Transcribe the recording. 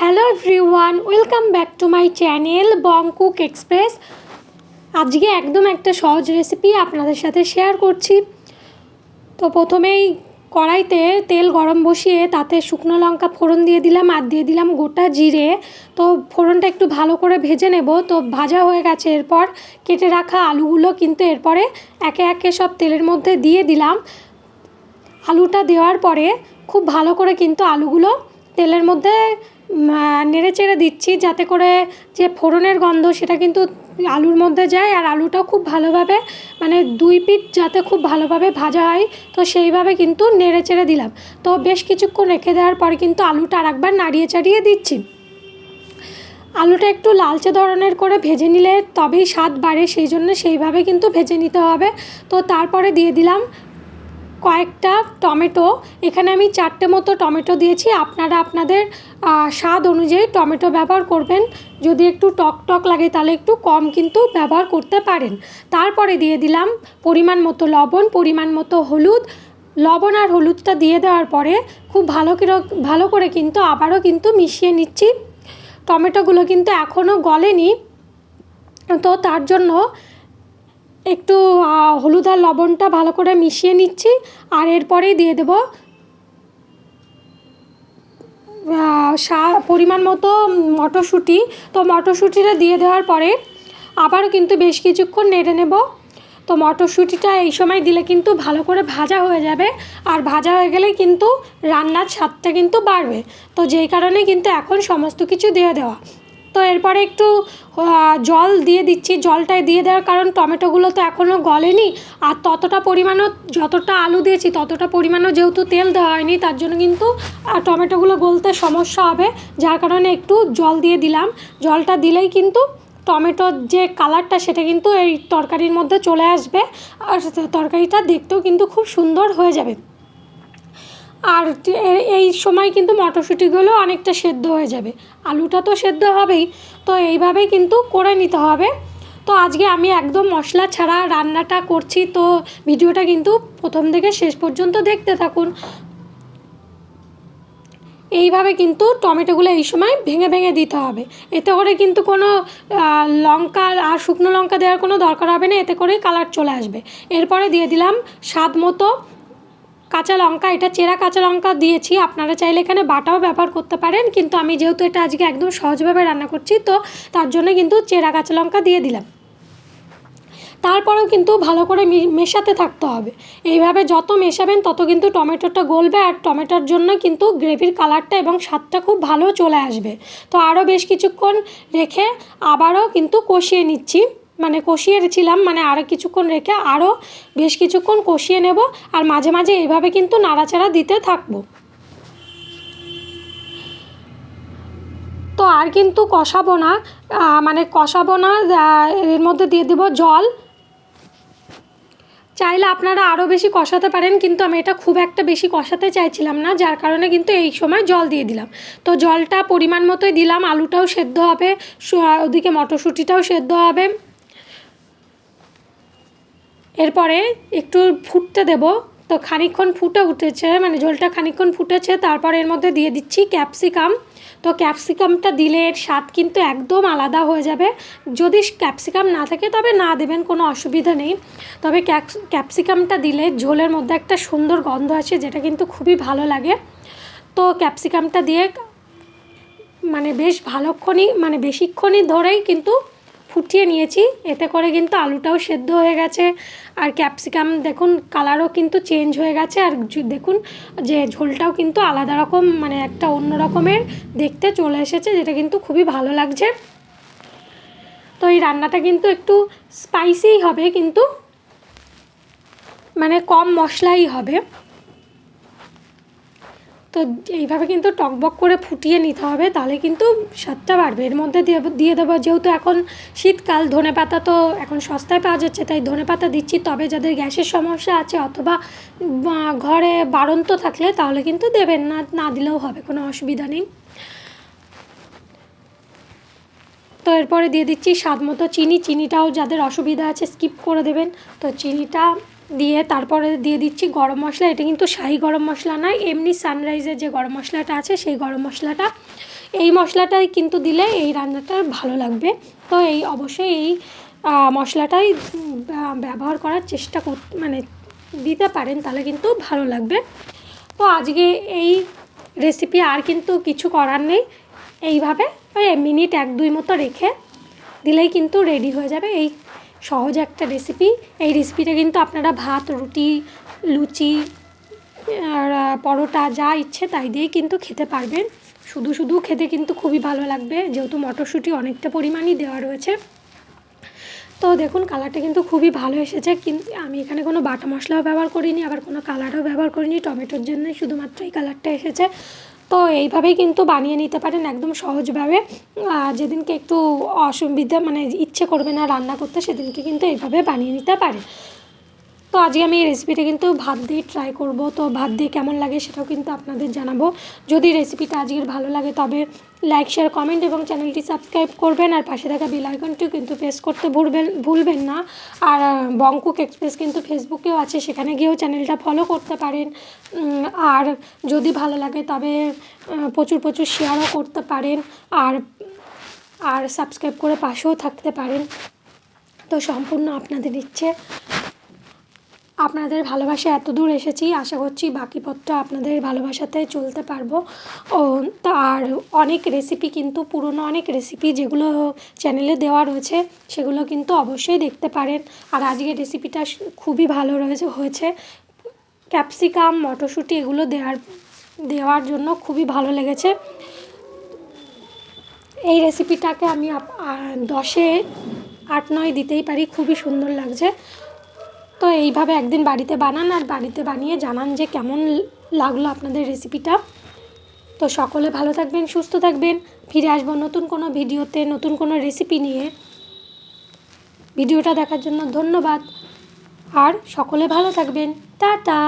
Hello everyone welcome back to my channel Bong cook express আজকে একদম একটা সহজ রেসিপি আপনাদের সাথে শেয়ার করছি। তো প্রথমেই কড়াইতে তেল গরম বসিয়ে তাতে শুকনো লঙ্কা ফোড়ন দিয়ে দিলাম আর দিয়ে দিলাম গোটা জিরে। তো ফোড়নটা একটু ভালো করে ভেজে নেব। তো ভাজা হয়ে গেছে এরপর কেটে রাখা আলুগুলো কিন্তু এরপরে একে একে সব তেলের মধ্যে দিয়ে দিলাম। আলুটা দেওয়ার পরে খুব ভালো করে কিন্তু আলুগুলো তেলের মধ্যে নেড়ে চেড়ে দিচ্ছি যাতে করে যে ফোড়নের গন্ধ সেটা কিন্তু আলুর মধ্যে যায় আর আলুটাও খুব ভালোভাবে মানে দুই পিঠ যাতে খুব ভালোভাবে ভাজা হয়, তো সেইভাবে কিন্তু নেড়ে চেড়ে দিলাম। তো বেশ কিছুক্ষণ রেখে দেওয়ার পরে কিন্তু আলুটা আরেকবার নাড়িয়ে চাড়িয়ে দিচ্ছি। আলুটা একটু লালচে ধরনের করে ভেজে নিলে তবেই স্বাদ বাড়ে, সেই জন্য সেইভাবে কিন্তু ভেজে নিতে হবে। তো তারপরে দিয়ে দিলাম কয়েকটা টমেটো। এখানে আমি চারটে মতো টমেটো দিয়েছি। আপনারা আপনাদের স্বাদ অনুযায়ী টমেটো ব্যবহার করবেন। যদি একটু টক টক লাগে তাহলে একটু কম কিন্তু ব্যবহার করতে পারেন। তারপরে দিয়ে দিলাম পরিমাণ মতো লবণ, পরিমাণ মতো হলুদ। লবণ আর হলুদটা দিয়ে দেওয়ার পরে খুব ভালো ভালো করে কিন্তু আবারও কিন্তু মিশিয়ে নিচ্ছি। টমেটোগুলো কিন্তু এখনও গলেনি। তো তার জন্য একটু হলুদ আর লবণটা ভালো করে মিশিয়ে নিচ্ছি, আর এরপরেই দিয়ে দেবো পরিমাণ মতো মটরশুঁটি। তো মটরশুঁটিটা দিয়ে দেওয়ার পরে আবারও কিন্তু বেশ কিছুক্ষণ নেড়ে নেব। তো মটরশুঁটিটা এই সময় দিলে কিন্তু ভালো করে ভাজা হয়ে যাবে, আর ভাজা হয়ে গেলে কিন্তু রান্নার স্বাদটা কিন্তু বাড়বে। তো যেই কারণে কিন্তু এখন সমস্ত কিছু দিয়ে দেওয়া। তো এরপরে একটু জল দিয়ে দিচ্ছি। জলটায় দিয়ে দেওয়ার কারণ টমেটোগুলো তো এখনও গলেনি। আর ততটা পরিমাণও, যতটা আলু দিয়েছি, ততটা পরিমাণও যেহেতু তেল দেওয়া হয়নি, তার জন্য কিন্তু টমেটোগুলো গলতে সমস্যা হবে। যার কারণে একটু জল দিয়ে দিলাম। জলটা দিলেই কিন্তু টমেটোর যে কালারটা, সেটা কিন্তু এই তরকারির মধ্যে চলে আসবে। আর তরকারিটা দেখতেও কিন্তু খুব সুন্দর হয়ে যাবে। আর এই সময় কিন্তু মটরশুঁটিগুলো অনেকটা সেদ্ধ হয়ে যাবে। আলুটা তো সেদ্ধ হবেই, তো এইভাবেই কিন্তু করে নিতে হবে। তো আজকে আমি একদম মশলা ছাড়া রান্নাটা করছি, তো ভিডিওটা কিন্তু প্রথম থেকে শেষ পর্যন্ত দেখতে থাকুন। এইভাবে কিন্তু টমেটোগুলো এই সময় ভেঙে ভেঙে দিতে হবে। এতে করে কিন্তু কোনো লঙ্কা আর শুকনো লঙ্কা দেওয়ার কোনো দরকার হবে না, এতে করেই কালার চলে আসবে। এরপরে দিয়ে দিলাম স্বাদ মতো কাঁচা লঙ্কা, এটা চেরা কাঁচা লঙ্কা দিয়েছি। আপনারা চাইলে এখানে বাটাও ব্যবহার করতে পারেন, কিন্তু আমি যেহেতু এটা আজকে একদম সহজভাবে রান্না করছি, তো তার জন্য কিন্তু চেরা কাঁচা লঙ্কা দিয়ে দিলাম। তারপরেও কিন্তু ভালো করে মেশাতে থাকতে হবে। এইভাবে যত মেশাবেন তত কিন্তু টমেটোটা গলবে, আর টমেটোর জন্য কিন্তু গ্রেভির কালারটা এবং স্বাদটা খুব ভালো চলে আসবে। তো আরও বেশ কিছুক্ষণ রেখে আবারও কিন্তু কষিয়ে নিচ্ছি। মানে কষিয়েছিলাম মানে আরও কিছুক্ষণ রেখে আরও বেশ কিছুক্ষণ কষিয়ে নেব আর মাঝে মাঝে এইভাবে কিন্তু নাড়াচাড়া দিতে থাকব। তো আর কিন্তু কষাবো না মানে কষাবো না এর মধ্যে দিয়ে দেবো জল। চাইলে আপনারা আরও বেশি কষাতে পারেন, কিন্তু আমি এটা খুব একটা বেশি কষাতে চাইছিলাম না, যার কারণে কিন্তু এই সময় জল দিয়ে দিলাম। তো জলটা পরিমাণ মতোই দিলাম, আলুটাও সেদ্ধ হবে ওদিকে মটরশুঁটিটাও সেদ্ধ হবে। এরপরে একটু ফুটতে দেব। তো খানিকক্ষণ ফুটে উঠেছে মানে ঝোলটা খানিকক্ষণ ফুটেছে, তারপর এর মধ্যে দিয়ে দিচ্ছি ক্যাপসিকাম। তো ক্যাপসিকামটা দিলে এর স্বাদ কিন্তু একদম আলাদা হয়ে যাবে। যদি ক্যাপসিকাম না থাকে, তবে না দেবেন, কোনো অসুবিধা নেই। তবে ক্যাপসিকামটা দিলে ঝোলের মধ্যে একটা সুন্দর গন্ধ আসে, যেটা কিন্তু খুবই ভালো লাগে। তো ক্যাপসিকামটা দিয়ে মানে বেশ ভালোক্ষণই মানে বেশিক্ষণই ধরেই কিন্তু ফুটিয়ে নিয়েছি। এতে করে কিন্তু আলুটাও সেদ্ধ হয়ে গেছে। আর ক্যাপসিকাম দেখুন, কালারও কিন্তু চেঞ্জ হয়ে গেছে। আর দেখুন, যে ঝোলটাও কিন্তু আলাদা রকম মানে একটা অন্য রকমের দেখতে চলে এসেছে, যেটা কিন্তু খুবই ভালো লাগছে। তো এই রান্নাটা কিন্তু একটু স্পাইসিই হবে, কিন্তু মানে কম মশলাই হবে। তো এইভাবে কিন্তু টকবক করে ফুটিয়ে নিতে হবে, তাহলে কিন্তু স্বাদটা বাড়বে। এর মধ্যে দিয়ে দিয়ে দেবো, যেহেতু এখন শীতকাল, ধনে পাতা তো এখন সস্তায় পাওয়া যাচ্ছে, তাই ধনে পাতা দিচ্ছি। তবে যাদের গ্যাসের সমস্যা আছে অথবা ঘরে বাড়ন্ত থাকলে তাহলে কিন্তু দেবেন না না দিলেও হবে, কোনো অসুবিধা নেই। তো এরপরে দিয়ে দিচ্ছি স্বাদ মতো চিনি, চিনিটাও যাদের অসুবিধা আছে, স্কিপ করে দেবেন। তো চিনিটা দিয়ে তারপরে দিয়ে দিচ্ছি গরম মশলা। এটা কিন্তু শাহি গরম মশলা নয়, এমনি সানরাইজের যে গরম মশলাটা আছে, সেই গরম মশলাটা। এই মশলাটাই কিন্তু দিলে এই রান্নাটা ভালো লাগবে। তো এই অবশ্যই এই মশলাটাই ব্যবহার করার চেষ্টা কর মানে দিতে পারেন, তাহলে কিন্তু ভালো লাগবে। তো আজকে এই রেসিপি আর কিন্তু কিছু করার নেই। এইভাবে, ওই মিনিট এক দুই মতো রেখে দিলেই কিন্তু রেডি হয়ে যাবে। এই সহজ একটা রেসিপি এই রেসিপিটা কিন্তু আপনারা ভাত, রুটি, লুচি, আর পরোটা যা ইচ্ছে তাই দিয়েই কিন্তু খেতে পারবেন। শুধু শুধু খেতে কিন্তু খুবই ভালো লাগবে, যেহেতু মটরশুঁটি অনেকটা পরিমাণই দেওয়া রয়েছে। তো দেখুন কালারটা কিন্তু খুবই ভালো এসেছে। কিন্তু আমি এখানে কোনো বাটা মশলাও ব্যবহার করিনি, আবার কোনো কালারও ব্যবহার করিনি। টমেটোর জন্যই শুধুমাত্র এই কালারটা এসেছে। তো এইভাবেই কিন্তু বানিয়ে নিতে পারেন একদম সহজভাবে। যেদিনকে একটু অসুবিধা মানে ইচ্ছে করবে না রান্না করতে, সেদিনকে কিন্তু এইভাবে বানিয়ে নিতে পারেন। তো আজকে আমি এই রেসিপিটা কিন্তু ভাত দিয়ে ট্রাই করব। তো ভাত দিয়ে কেমন লাগে সেটাও কিন্তু আপনাদের জানাব। যদি রেসিপিটা আজকের ভালো লাগে তবে লাইক শেয়ার কমেন্ট এবং চ্যানেলটি সাবস্ক্রাইব করবেন। আর পাশে থাকা বেল আইকনটিও কিন্তু প্রেস করতে ভুলবেন ভুলবেন না। আর বঙ্কুক এক্সপ্রেস কিন্তু ফেসবুকেও আছে, সেখানে গিয়েও চ্যানেলটা ফলো করতে পারেন। আর যদি ভালো লাগে তবে প্রচুর প্রচুর শেয়ারও করতে পারেন। আর আর সাবস্ক্রাইব করে পাশেও থাকতে পারেন। তো সম্পূর্ণ আপনাদের ইচ্ছে। আপনাদের ভালোবাসা এত দূর এসেছি, আশা করছি বাকি পথটা আপনাদের ভালোবাসাতে চলতে পারব। ও আর অনেক রেসিপি কিন্তু, পুরনো অনেক রেসিপি যেগুলো চ্যানেলে দেওয়া রয়েছে, সেগুলো কিন্তু অবশ্যই দেখতে পারেন। আর আজকের রেসিপিটা খুবই ভালো রয়েছে, হয়েছে ক্যাপসিকাম মটরশুঁটি, এগুলো দেওয়ার দেওয়ার জন্য খুবই ভালো লেগেছে। এই রেসিপিটাকে আমি দশে আট নয় দিতেই পারি, খুবই সুন্দর লাগছে। তো এইভাবে একদিন বাড়িতে বানান আর বাড়িতে বানিয়ে জানান যে কেমন লাগল আপনাদের রেসিপিটা তো সকলে ভালো থাকবেন, সুস্থ থাকবেন। ফিরে আসব নতুন কোনো ভিডিওতে, নতুন কোনো রেসিপি নিয়ে। ভিডিওটা দেখার জন্য ধন্যবাদ। আর সকলে ভালো থাকবেন। টাটা!